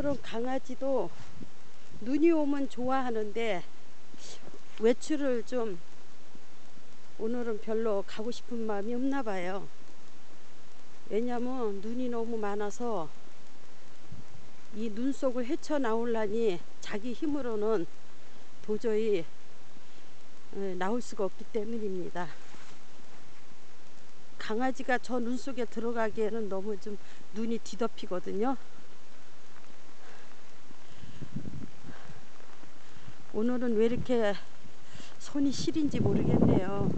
오늘은 강아지도 눈이 오면 좋아하는데 외출을 좀 오늘은 별로 가고 싶은 마음이 없나 봐요. 왜냐면 눈이 너무 많아서 이 눈 속을 헤쳐 나오려니 자기 힘으로는 도저히 에, 나올 수가 없기 때문입니다. 강아지가 저 눈 속에 들어가기에는 너무 좀 눈이 뒤덮이거든요. 오늘은 왜 이렇게 손이 시린지 모르겠네요.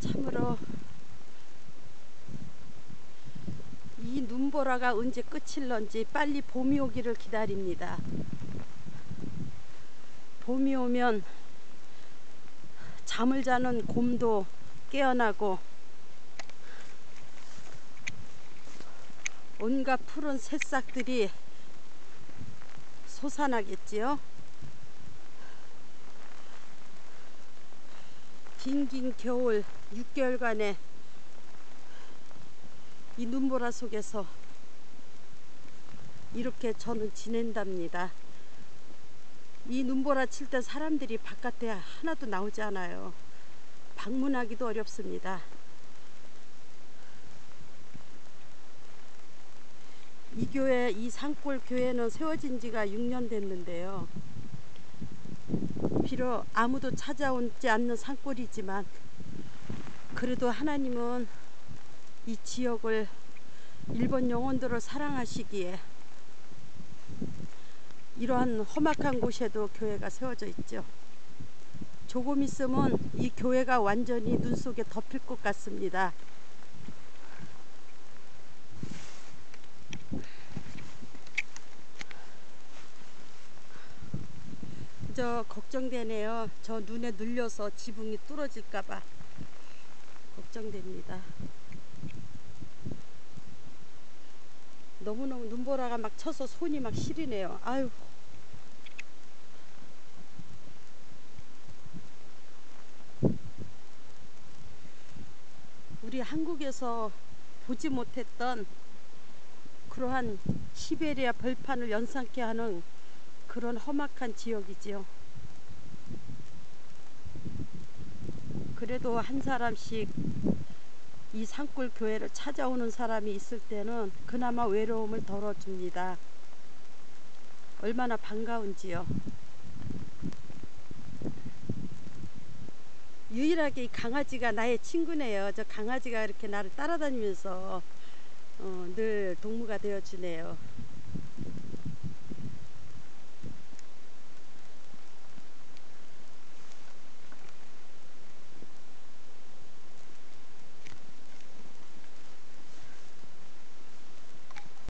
참으로 이 눈보라가 언제 끝일런지 빨리 봄이 오기를 기다립니다. 봄이 오면 잠을 자는 곰도 깨어나고 온갖 푸른 새싹들이 솟아나겠지요. 긴긴 겨울 6개월간의 이 눈보라 속에서 이렇게 저는 지낸답니다. 이 눈보라 칠 때 사람들이 바깥에 하나도 나오지 않아요. 방문하기도 어렵습니다. 이 교회, 이 산골 교회는 세워진 지가 6년 됐는데요. 비록 아무도 찾아오지 않는 산골이지만 그래도 하나님은 이 지역을 일본 영혼들을 사랑하시기에 이러한 험악한 곳에도 교회가 세워져 있죠. 조금 있으면 이 교회가 완전히 눈 속에 덮일 것 같습니다. 저 걱정되네요. 저 눈에 눌려서 지붕이 뚫어질까봐 걱정됩니다. 너무너무 눈보라가 막 쳐서 손이 막 시리네요. 아유. 우리 한국에서 보지 못했던 그러한 시베리아 벌판을 연상케 하는 그런 험악한 지역이지요. 그래도 한 사람씩 이 산골 교회를 찾아오는 사람이 있을 때는 그나마 외로움을 덜어줍니다. 얼마나 반가운지요. 유일하게 이 강아지가 나의 친구네요. 저 강아지가 이렇게 나를 따라다니면서 어, 늘 동무가 되어주네요.